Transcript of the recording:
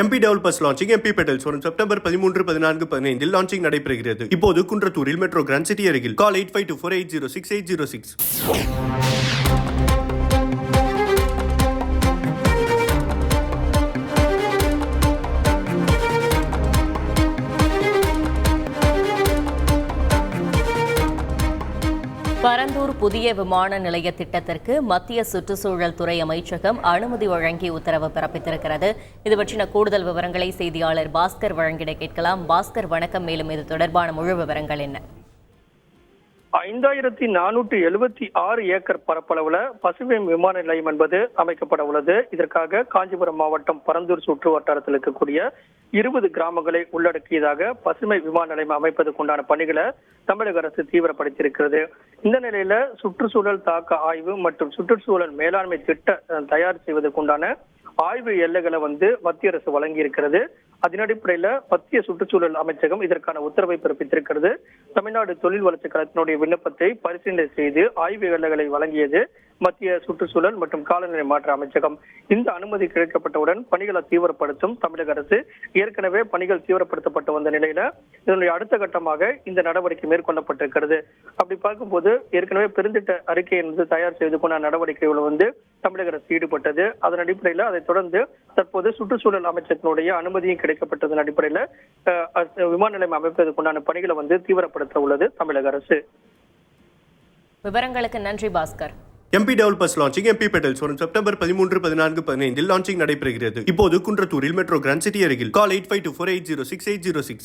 MP developers launching MP petals வரும் September பதிமூன்று பதினான்கு பதினைந்தில் லான்ச்சிங் நடைபெறுகிறது. இப்போது குன்றத்தூரில் மெட்ரோ கிராண்ட் சிட்டி அருகில். Call eight five two four eight zero six eight zero six Parandur புதிய விமான நிலைய திட்டத்திற்கு மத்திய சுற்றுச்சூழல் துறை அமைச்சகம் அனுமதி வழங்கி உத்தரவு பிறப்பித்திருக்கிறது. இது பற்றின கூடுதல் விவரங்களை செய்தியாளர் பாஸ்கர் வழங்கிட கேட்கலாம். பாஸ்கர் வணக்கம். மேலும் இது தொடர்பான முழு விவரங்கள் என்ன? ஐந்தாயிரத்தி நானூற்றி எழுபத்தி ஆறு ஏக்கர் பரப்பளவுல பசுமை விமான நிலையம் என்பது அமைக்கப்பட உள்ளது. இதற்காக காஞ்சிபுரம் மாவட்டம் பரந்தூர் சுற்று வட்டாரத்தில் இருக்கக்கூடிய இருபது கிராமங்களை உள்ளடக்கியதாக பசுமை விமான நிலையம் அமைப்பதற்குண்டான பணிகளை தமிழக அரசு தீவிரப்படுத்தியிருக்கிறது. இந்த நிலையில சுற்றுச்சூழல் தாக்க ஆய்வு மற்றும் சுற்றுச்சூழல் மேலாண்மை திட்ட தயார் செய்வதற்குண்டான ஆய்வு எல்லைகளை வந்து மத்திய அரசு வழங்கி இருக்கிறது அதன் அடிப்படையில மத்திய சுற்றுச்சூழல் அமைச்சகம் இதற்கான உத்தரவை பிறப்பித்திருக்கிறது. தமிழ்நாடு தொழில் வளர்ச்சி கழகத்தினுடைய விண்ணப்பத்தை பரிசீலனை செய்து ஆய்வு வேலைகளை வழங்கியது மத்திய சுற்றுச்சூழல் மற்றும் காலநிலை மாற்ற அமைச்சகம் இந்த அனுமதி கிடைக்கப்பட்டவுடன் பணிகளை தீவிரப்படுத்தும் தமிழக அரசு ஏற்கனவே பணிகள் தீவிரப்படுத்தப்பட்டு வந்த நிலையில இதனுடைய அடுத்த கட்டமாக இந்த நடவடிக்கை மேற்கொள்ளப்பட்டிருக்கிறது. அப்படி பார்க்கும்போது ஏற்கனவே பெருந்திட்ட அறிக்கை என்பது தயார் செய்து கொண்ட நடவடிக்கைகள் வந்து தமிழக அரசு ஈடுபட்டது. அதன் அடிப்படையில் அதைத் தொடர்ந்து தற்போது சுற்றுச்சூழல் அமைச்சகத்தினுடைய அனுமதியும் கிடைக்கப்பட்டதன் அடிப்படையில் விமான நிலையம் அமைப்பதற்குண்டான பணிகளை வந்து தீவிரப்படுத்த உள்ளது தமிழக அரசு. விவரங்களுக்கு நன்றி Bhaskar. MP developers launching MP petals வரும் செப்டம்பர் பதிமூன்று பதினான்கு பதினைந்தில் லான்ச்சிங் நடைபெறுகிறது. இப்போது குன்றத்தூரில் மெட்ரோ கிராண்ட் சிட்டி அருகில். Call eight five two four eight zero six eight zero six